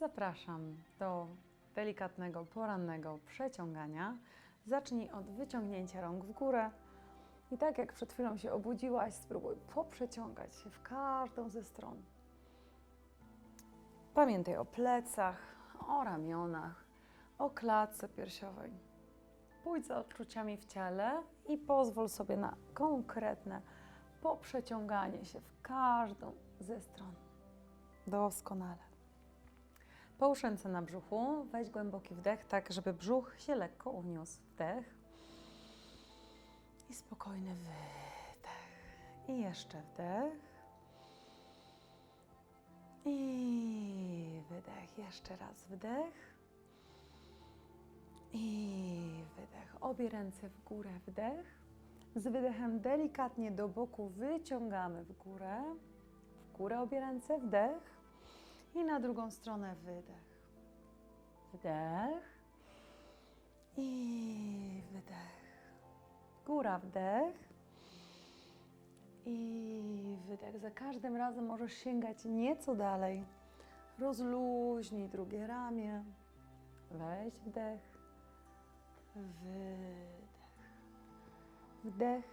Zapraszam do delikatnego, porannego przeciągania. Zacznij od wyciągnięcia rąk w górę. I tak jak przed chwilą się obudziłaś, spróbuj poprzeciągać się w każdą ze stron. Pamiętaj o plecach, o ramionach, o klatce piersiowej. Pójdź za odczuciami w ciele i pozwól sobie na konkretne poprzeciąganie się w każdą ze stron. Doskonale. Połóż ręce na brzuchu, weź głęboki wdech, tak żeby brzuch się lekko uniósł. Wdech i spokojny wydech. I jeszcze wdech. I wydech. Jeszcze raz wdech. I wydech. Obie ręce w górę, wdech. Z wydechem delikatnie do boku wyciągamy w górę. W górę obie ręce, wdech. I na drugą stronę wydech. Wdech. I wydech. Góra, wdech. I wydech. Za każdym razem możesz sięgać nieco dalej. Rozluźnij drugie ramię. Weź wdech. Wydech. Wdech.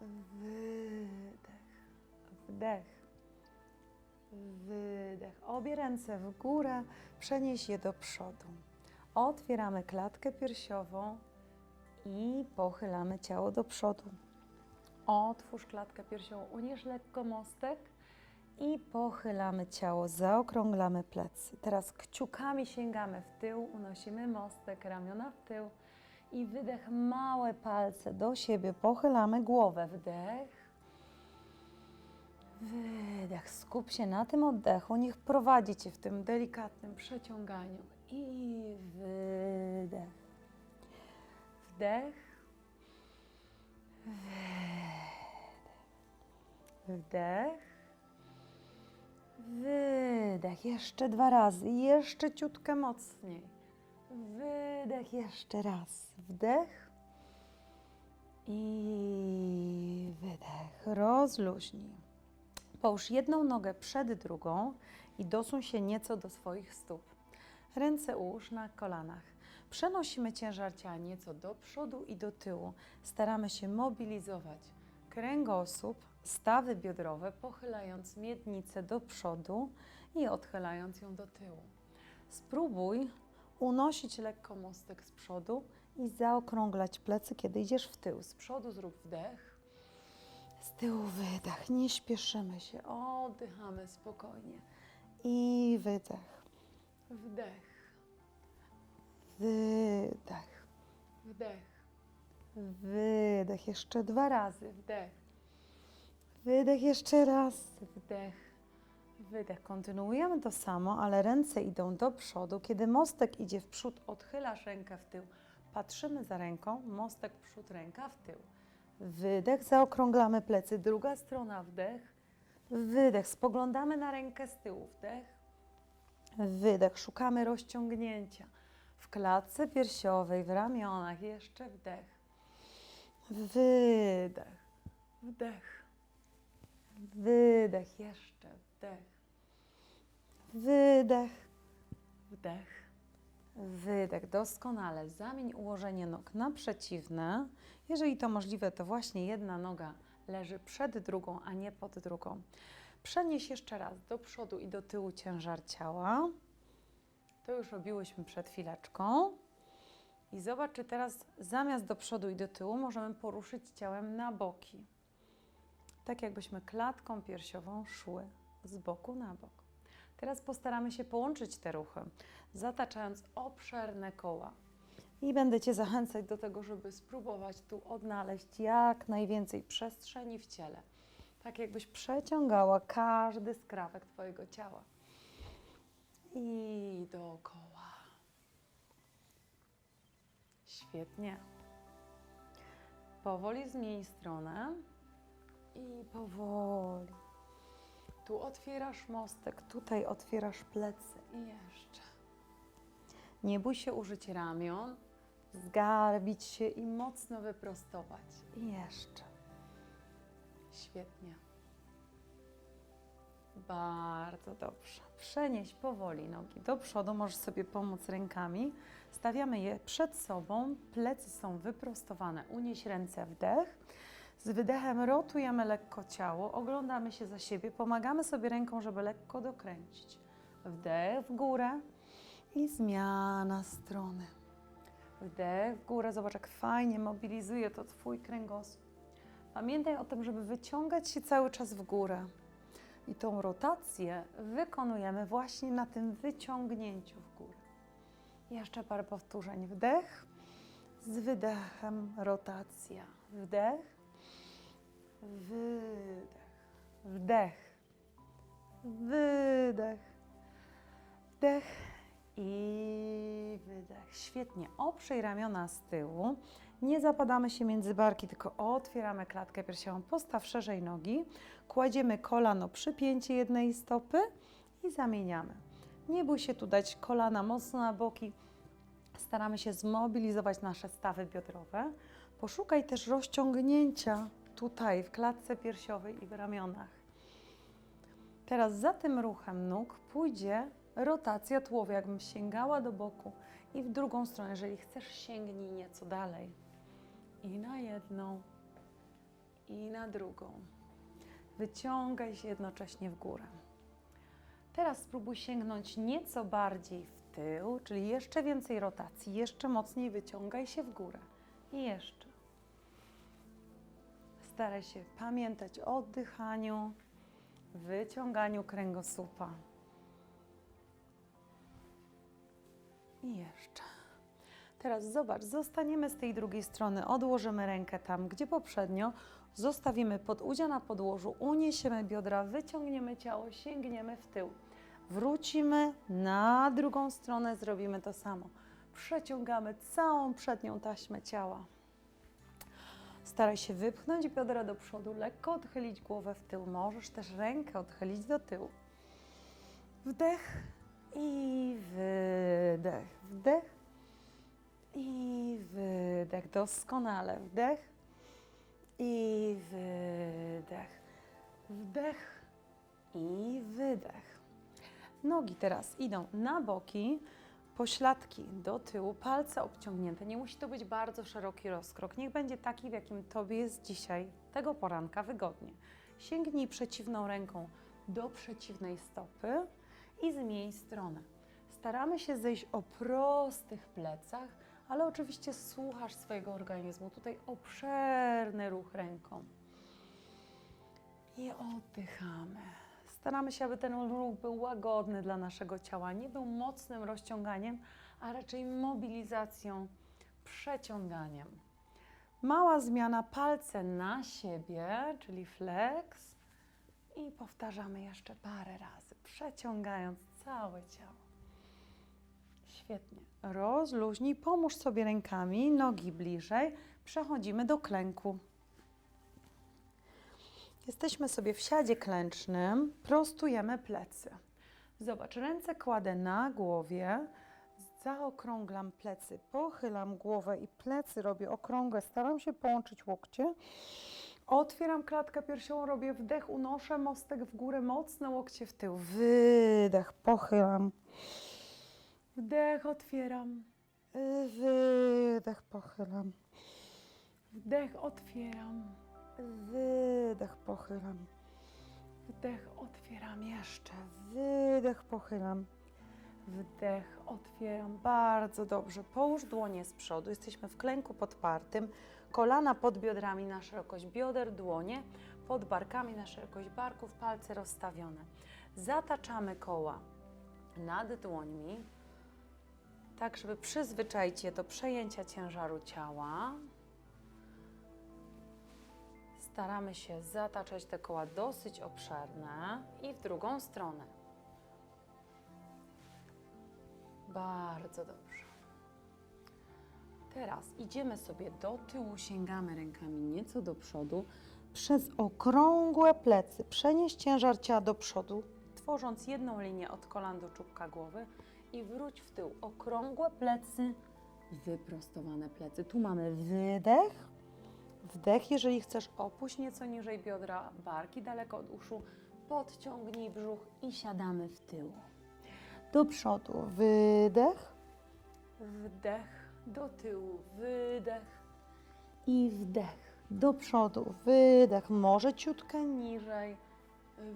Wydech. Wdech. Wydech. Obie ręce w górę, przenieś je do przodu. Otwieramy klatkę piersiową i pochylamy ciało do przodu. Otwórz klatkę piersiową, unieś lekko mostek i pochylamy ciało, zaokrąglamy plecy. Teraz kciukami sięgamy w tył, unosimy mostek, ramiona w tył i wydech, małe palce do siebie, pochylamy głowę, wdech. Wydech, skup się na tym oddechu, niech prowadzi Cię w tym delikatnym przeciąganiu. I wydech. Wdech. Wydech. Wdech. Wydech. Jeszcze dwa razy. Jeszcze ciutkę mocniej. Wydech. Jeszcze raz. Wdech. I wydech. Rozluźnij. Połóż jedną nogę przed drugą i dosuń się nieco do swoich stóp. Ręce ułóż na kolanach. Przenosimy ciężar ciała nieco do przodu i do tyłu. Staramy się mobilizować kręgosłup, stawy biodrowe, pochylając miednicę do przodu i odchylając ją do tyłu. Spróbuj unosić lekko mostek z przodu i zaokrąglać plecy, kiedy idziesz w tył. Z przodu zrób wdech. Z tyłu wydech, nie śpieszymy się, oddychamy spokojnie. I wydech, wdech, wydech, wdech, wydech. Jeszcze dwa razy, wdech, wydech, jeszcze raz, wdech, wydech. Kontynuujemy to samo, ale ręce idą do przodu. Kiedy mostek idzie w przód, odchylasz rękę w tył. Patrzymy za ręką, mostek przód, ręka w tył. Wydech, zaokrąglamy plecy. Druga strona, wdech. Wydech, spoglądamy na rękę z tyłu, wdech. Wydech, szukamy rozciągnięcia w klatce piersiowej, w ramionach. Jeszcze wdech. Wydech, wdech. Wydech, jeszcze wdech. Wydech, wdech. Wydech, doskonale. Zamień ułożenie nóg na przeciwne. Jeżeli to możliwe, to właśnie jedna noga leży przed drugą, a nie pod drugą. Przenieś jeszcze raz do przodu i do tyłu ciężar ciała. To już robiłyśmy przed chwileczką. I zobacz, czy teraz zamiast do przodu i do tyłu możemy poruszyć ciałem na boki. Tak jakbyśmy klatką piersiową szły z boku na bok. Teraz postaramy się połączyć te ruchy, zataczając obszerne koła. I będę Cię zachęcać do tego, żeby spróbować tu odnaleźć jak najwięcej przestrzeni w ciele. Tak jakbyś przeciągała każdy skrawek Twojego ciała. I dookoła. Świetnie. Powoli zmień stronę i powoli. Tu otwierasz mostek, tutaj otwierasz plecy i jeszcze. Nie bój się użyć ramion, zgarbić się i mocno wyprostować. I jeszcze. Świetnie. Bardzo dobrze. Przenieś powoli nogi do przodu, możesz sobie pomóc rękami. Stawiamy je przed sobą, plecy są wyprostowane. Unieś ręce, wdech. Z wydechem rotujemy lekko ciało, oglądamy się za siebie, pomagamy sobie ręką, żeby lekko dokręcić. Wdech w górę i zmiana strony. Wdech w górę, zobacz jak fajnie mobilizuje to Twój kręgosłup. Pamiętaj o tym, żeby wyciągać się cały czas w górę. I tą rotację wykonujemy właśnie na tym wyciągnięciu w górę. Jeszcze parę powtórzeń. Wdech, z wydechem rotacja. Wdech, wydech, wdech, wydech, wdech i wydech. Świetnie. Oprzyj ramiona z tyłu. Nie zapadamy się między barki, tylko otwieramy klatkę piersiową. Postaw szerzej nogi. Kładziemy kolano przy pięcie jednej stopy i zamieniamy. Nie bój się tu dać kolana mocno na boki. Staramy się zmobilizować nasze stawy biodrowe. Poszukaj też rozciągnięcia tutaj w klatce piersiowej i w ramionach. Teraz za tym ruchem nóg pójdzie rotacja tułowia, jakbym sięgała do boku i w drugą stronę. Jeżeli chcesz, sięgnij nieco dalej. I na jedną, i na drugą. Wyciągaj się jednocześnie w górę. Teraz spróbuj sięgnąć nieco bardziej w tył, czyli jeszcze więcej rotacji, jeszcze mocniej wyciągaj się w górę. I jeszcze. Staraj się pamiętać o oddychaniu, wyciąganiu kręgosłupa. I jeszcze. Teraz zobacz, zostaniemy z tej drugiej strony, odłożymy rękę tam, gdzie poprzednio, zostawimy podudzia na podłożu, uniesiemy biodra, wyciągniemy ciało, sięgniemy w tył. Wrócimy na drugą stronę, zrobimy to samo. Przeciągamy całą przednią taśmę ciała. Staraj się wypchnąć biodra do przodu, lekko odchylić głowę w tył. Możesz też rękę odchylić do tyłu. Wdech i wydech. Wydech. Doskonale. Wdech i wydech. Wdech i wydech. Nogi teraz idą na boki, pośladki do tyłu, palce obciągnięte. Nie musi to być bardzo szeroki rozkrok. Niech będzie taki, w jakim Tobie jest dzisiaj, tego poranka, wygodnie. Sięgnij przeciwną ręką do przeciwnej stopy i zmień stronę. Staramy się zejść o prostych plecach, ale oczywiście słuchasz swojego organizmu. Tutaj obszerny ruch ręką. I oddychamy. Staramy się, aby ten ruch był łagodny dla naszego ciała, nie był mocnym rozciąganiem, a raczej mobilizacją, przeciąganiem. Mała zmiana, palce na siebie, czyli flex. I powtarzamy jeszcze parę razy, przeciągając całe ciało. Świetnie. Rozluźnij, pomóż sobie rękami, nogi bliżej. Przechodzimy do klęku. Jesteśmy sobie w siadzie klęcznym, prostujemy plecy. Zobacz, ręce kładę na głowie, zaokrąglam plecy, pochylam głowę i plecy robię okrągłe, staram się połączyć łokcie. Otwieram klatkę piersiową, robię wdech, unoszę mostek w górę, mocne łokcie w tył. Wydech, pochylam. Wdech, otwieram. Wydech, pochylam. Wdech, otwieram. Wydech, pochylam. Wdech, otwieram jeszcze. Wydech, pochylam. Wdech, otwieram. Bardzo dobrze. Połóż dłonie z przodu. Jesteśmy w klęku podpartym. Kolana pod biodrami na szerokość bioder, dłonie pod barkami na szerokość barków, palce rozstawione. Zataczamy koła nad dłońmi, tak żeby przyzwyczaić je do przejęcia ciężaru ciała. Staramy się zataczać te koła dosyć obszerne i w drugą stronę. Bardzo dobrze. Teraz idziemy sobie do tyłu, sięgamy rękami nieco do przodu, przez okrągłe plecy. Przenieś ciężar ciała do przodu, tworząc jedną linię od kolan do czubka głowy i wróć w tył. Okrągłe plecy, wyprostowane plecy. Tu mamy wydech, wdech. Jeżeli chcesz, opuść nieco niżej biodra, barki daleko od uszu. podciągnij brzuch i siadamy w tył. Do przodu, wydech, wdech, do tyłu, wydech i wdech. Do przodu, wydech, może ciutkę niżej,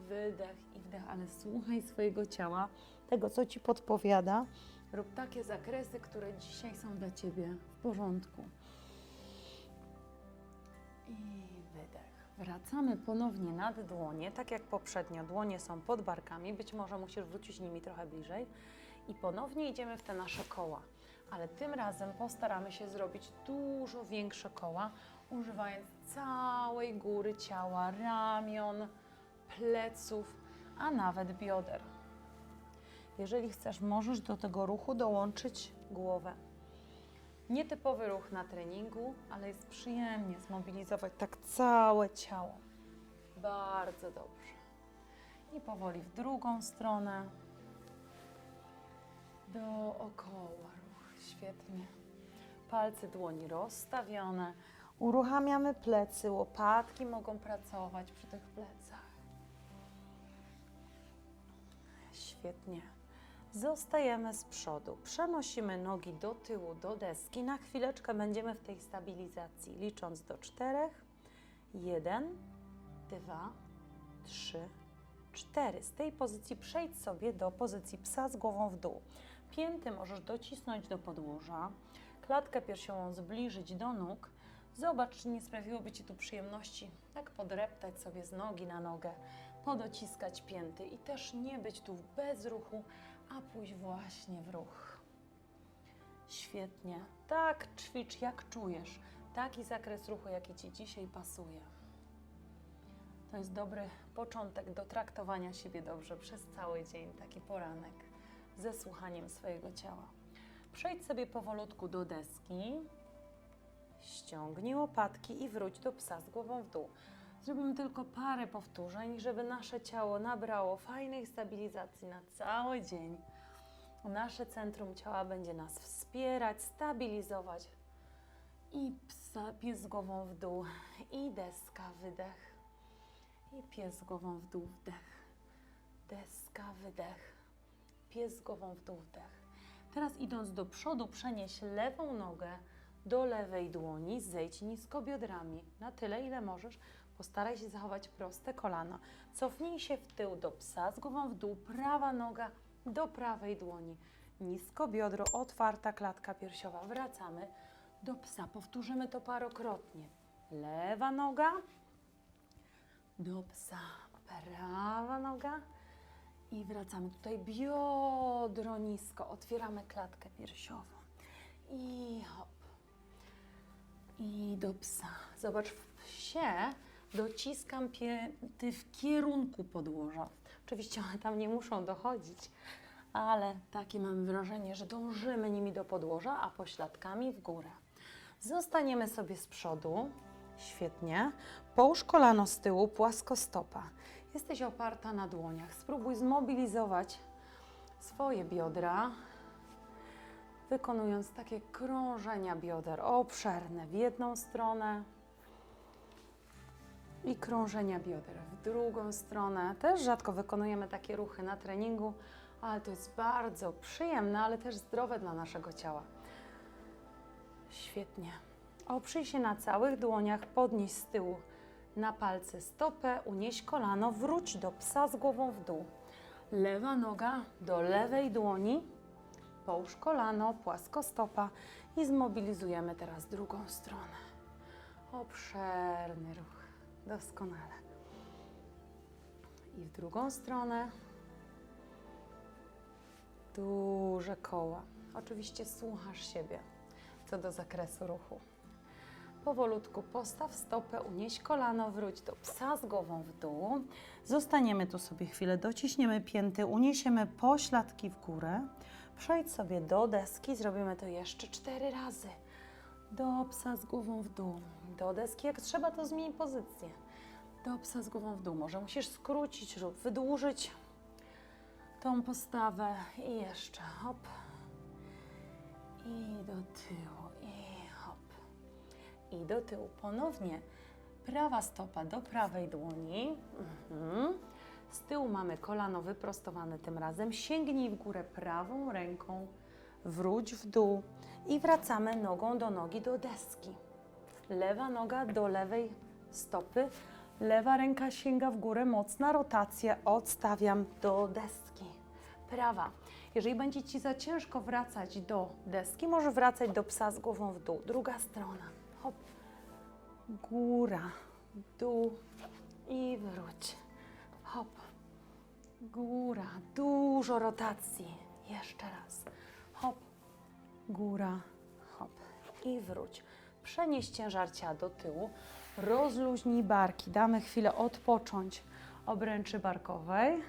wydech i wdech, ale słuchaj swojego ciała, tego co Ci podpowiada. Rób takie zakresy, które dzisiaj są dla Ciebie w porządku. I wydech. Wracamy ponownie nad dłonie, tak jak poprzednio. Dłonie są pod barkami, być może musisz wrócić nimi trochę bliżej. I ponownie idziemy w te nasze koła, ale tym razem postaramy się zrobić dużo większe koła, używając całej góry ciała, ramion, pleców, a nawet bioder. Jeżeli chcesz, możesz do tego ruchu dołączyć głowę. Nietypowy ruch na treningu, ale jest przyjemnie zmobilizować tak całe ciało. Bardzo dobrze. I powoli w drugą stronę. Dookoła ruch. Świetnie. Palce dłoni rozstawione. Uruchamiamy plecy, łopatki mogą pracować przy tych plecach. Świetnie. Zostajemy z przodu. Przenosimy nogi do tyłu, do deski. Na chwileczkę będziemy w tej stabilizacji, licząc do czterech. Jeden, dwa, trzy, cztery. Z tej pozycji przejdź sobie do pozycji psa z głową w dół. Pięty możesz docisnąć do podłoża, klatkę piersiową zbliżyć do nóg. Zobacz, czy nie sprawiłoby Ci tu przyjemności, tak podreptać sobie z nogi na nogę, podociskać pięty i też nie być tu bez ruchu, a pójść właśnie w ruch. Świetnie. Tak ćwicz, jak czujesz. Taki zakres ruchu, jaki Ci dzisiaj pasuje. To jest dobry początek do traktowania siebie dobrze przez cały dzień, taki poranek ze słuchaniem swojego ciała. Przejdź sobie powolutku do deski, ściągnij łopatki i wróć do psa z głową w dół. Zrobimy tylko parę powtórzeń, żeby nasze ciało nabrało fajnej stabilizacji na cały dzień. Nasze centrum ciała będzie nas wspierać, stabilizować. I psa, pies głową w dół, i deska, wydech. I pies głową w dół, wdech. Deska, wydech. Pies głową w dół, wdech. Teraz idąc do przodu, przenieś lewą nogę do lewej dłoni, zejdź nisko biodrami, na tyle ile możesz. Postaraj się zachować proste kolana. Cofnij się w tył do psa z głową w dół, prawa noga do prawej dłoni. Nisko biodro, otwarta klatka piersiowa. Wracamy do psa. Powtórzymy to parokrotnie. Lewa noga do psa, prawa noga i wracamy tutaj biodro nisko. Otwieramy klatkę piersiową i hop. I do psa. Zobacz, psie dociskam pięty w kierunku podłoża. Oczywiście one tam nie muszą dochodzić, ale takie mamy wrażenie, że dążymy nimi do podłoża, a pośladkami w górę. Zostaniemy sobie z przodu. Świetnie. Połóż kolano z tyłu, płasko stopa. Jesteś oparta na dłoniach. Spróbuj zmobilizować swoje biodra, wykonując takie krążenia bioder obszerne w jedną stronę i krążenia bioder w drugą stronę. Też rzadko wykonujemy takie ruchy na treningu, ale to jest bardzo przyjemne, ale też zdrowe dla naszego ciała. Świetnie. Oprzyj się na całych dłoniach, podnieś z tyłu na palce stopę, unieś kolano, wróć do psa z głową w dół. Lewa noga do lewej dłoni, połóż kolano, płasko stopa i zmobilizujemy teraz drugą stronę. Obszerny ruch, doskonale. I w drugą stronę. Duże koła. Oczywiście słuchasz siebie co do zakresu ruchu. Powolutku postaw stopę, unieś kolano, wróć do psa z głową w dół. Zostaniemy tu sobie chwilę, dociśniemy pięty, uniesiemy pośladki w górę. Przejdź sobie do deski, zrobimy to jeszcze cztery razy. Do psa z głową w dół. Do deski, jak trzeba, to zmień pozycję. Do psa z głową w dół. Może musisz skrócić lub wydłużyć tą postawę. I jeszcze hop. I do tyłu. I hop i do tyłu. Ponownie prawa stopa do prawej dłoni. Mhm. Z tyłu mamy kolano wyprostowane tym razem. Sięgnij w górę prawą ręką, wróć w dół i wracamy nogą do nogi do deski. Lewa noga do lewej stopy, lewa ręka sięga w górę, mocna rotacja, odstawiam do deski. Prawa. Jeżeli będzie Ci za ciężko wracać do deski, może wracać do psa z głową w dół. Druga strona. Hop. Góra, dół i wróć. Hop. Góra, dużo rotacji. Jeszcze raz. Góra, hop. I wróć. Przenieś ciężar ciała do tyłu. Rozluźnij barki. Damy chwilę odpocząć obręczy barkowej.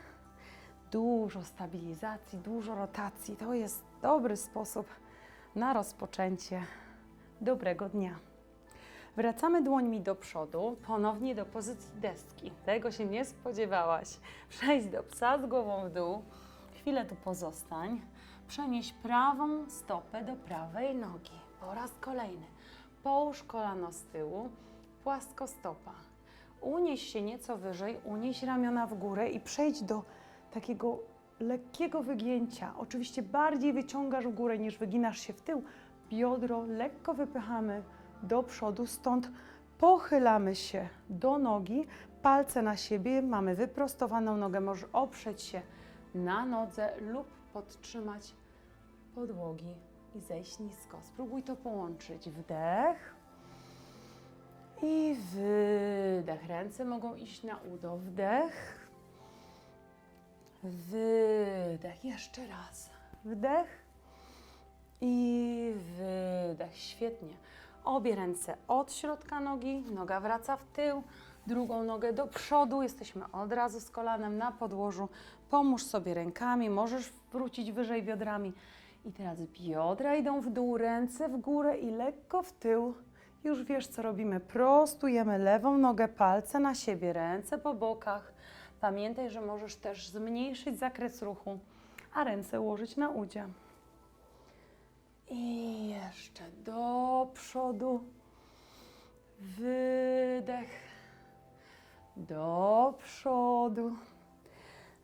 Dużo stabilizacji, dużo rotacji. To jest dobry sposób na rozpoczęcie dobrego dnia. Wracamy dłońmi do przodu, ponownie do pozycji deski. Tego się nie spodziewałaś. Przejdź do psa z głową w dół. Chwilę tu pozostań. Przenieś prawą stopę do prawej nogi. Po raz kolejny. Połóż kolano z tyłu, płasko stopa. Unieś się nieco wyżej, unieś ramiona w górę i przejdź do takiego lekkiego wygięcia. Oczywiście bardziej wyciągasz w górę niż wyginasz się w tył. Biodro lekko wypychamy do przodu, stąd pochylamy się do nogi, palce na siebie, mamy wyprostowaną nogę, możesz oprzeć się na nodze lub podtrzymać podłogi i zejść nisko. Spróbuj to połączyć. Wdech i wydech. Ręce mogą iść na udo. Wdech, wydech. Jeszcze raz. Wdech i wydech. Świetnie. Obie ręce od środka nogi, noga wraca w tył, drugą nogę do przodu. Jesteśmy od razu z kolanem na podłożu. Pomóż sobie rękami, możesz wrócić wyżej biodrami. I teraz biodra idą w dół, ręce w górę i lekko w tył. Już wiesz, co robimy. Prostujemy lewą nogę, palce na siebie, ręce po bokach. Pamiętaj, że możesz też zmniejszyć zakres ruchu, a ręce ułożyć na udzie. I jeszcze do przodu. Wydech. Do przodu.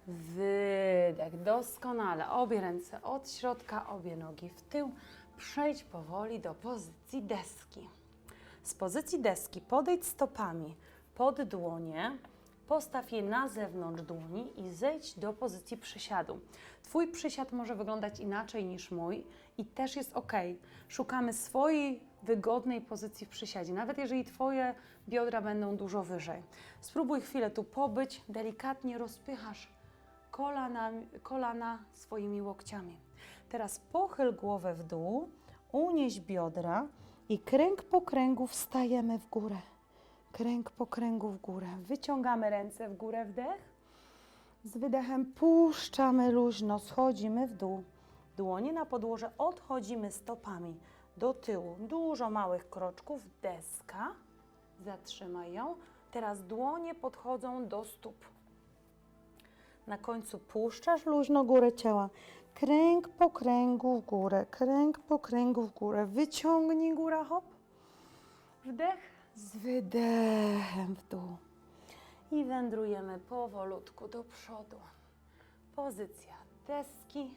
Wydech. Doskonale. Obie ręce od środka, obie nogi w tył. Przejdź powoli do pozycji deski. Z pozycji deski podejdź stopami pod dłonie, postaw je na zewnątrz dłoni i zejdź do pozycji przysiadu. Twój przysiad może wyglądać inaczej niż mój i też jest ok. Szukamy swojej wygodnej pozycji w przysiadzie, nawet jeżeli Twoje biodra będą dużo wyżej. Spróbuj chwilę tu pobyć, delikatnie rozpychasz kolana, kolana swoimi łokciami. Teraz pochyl głowę w dół, unieś biodra i kręg po kręgu wstajemy w górę. Kręg po kręgu w górę. Wyciągamy ręce w górę, wdech. Z wydechem puszczamy luźno, schodzimy w dół. Dłonie na podłoże, odchodzimy stopami do tyłu. Dużo małych kroczków, deska. Zatrzymaj ją. Teraz dłonie podchodzą do stóp. Na końcu puszczasz luźno górę ciała. Kręg po kręgu w górę, kręg po kręgu w górę. Wyciągnij góra, hop. Wdech z wydechem w dół. I wędrujemy powolutku do przodu. Pozycja deski.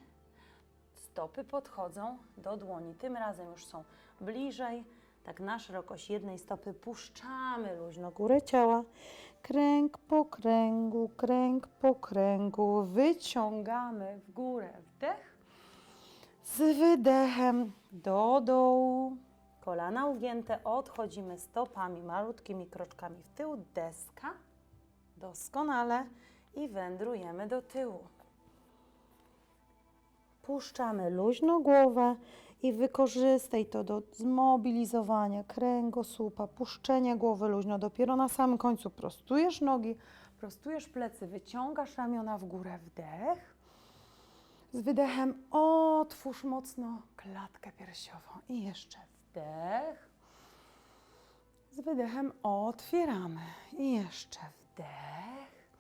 Stopy podchodzą do dłoni. Tym razem już są bliżej. Tak na szerokość jednej stopy puszczamy luźno górę ciała. Kręg po kręgu, kręg po kręgu. Wyciągamy w górę wdech. Z wydechem do dołu. Kolana ugięte, odchodzimy stopami, malutkimi kroczkami w tył. Deska. Doskonale. I wędrujemy do tyłu. Puszczamy luźno głowę i wykorzystaj to do zmobilizowania kręgosłupa, puszczenia głowy luźno. Dopiero na samym końcu prostujesz nogi, prostujesz plecy, wyciągasz ramiona w górę, wdech. Z wydechem otwórz mocno klatkę piersiową i jeszcze wdech. Z wydechem otwieramy i jeszcze wdech.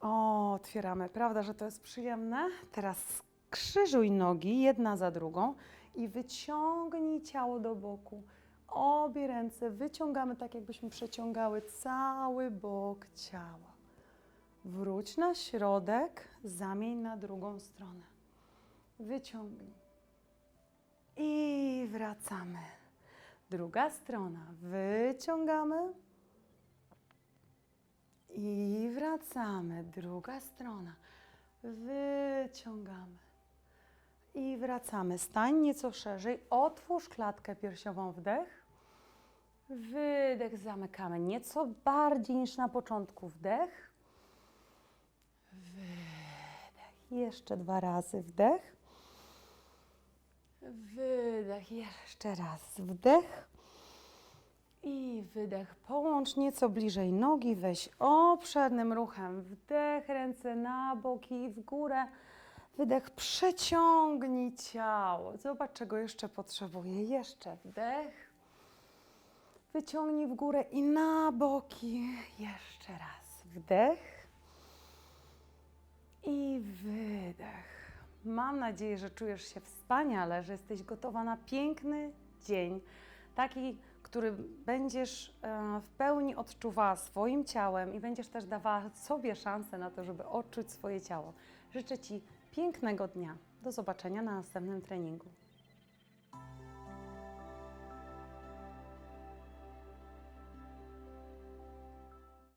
Otwieramy, prawda, że to jest przyjemne? Teraz skrzyżuj nogi jedna za drugą i wyciągnij ciało do boku. Obie ręce wyciągamy tak, jakbyśmy przeciągały cały bok ciała. Wróć na środek, zamień na drugą stronę. Wyciągnij. I wracamy. Druga strona. Wyciągamy. I wracamy. Druga strona. Wyciągamy. I wracamy. Stań nieco szerzej. Otwórz klatkę piersiową. Wdech. Wydech. Zamykamy. Nieco bardziej niż na początku. Wdech. Wydech. Jeszcze dwa razy. Wdech. Wydech. Jeszcze raz. Wdech. I wydech. Połącz nieco bliżej nogi. Weź obszernym ruchem. Wdech. Ręce na boki i w górę. Wydech. Przeciągnij ciało. Zobacz, czego jeszcze potrzebuję. Jeszcze wdech. Wyciągnij w górę i na boki. Jeszcze raz. Wdech. I wydech. Mam nadzieję, że czujesz się wspaniale, że jesteś gotowa na piękny dzień. Taki, który będziesz e, w pełni odczuwała swoim ciałem i będziesz też dawała sobie szansę na to, żeby odczuć swoje ciało. Życzę Ci pięknego dnia. Do zobaczenia na następnym treningu.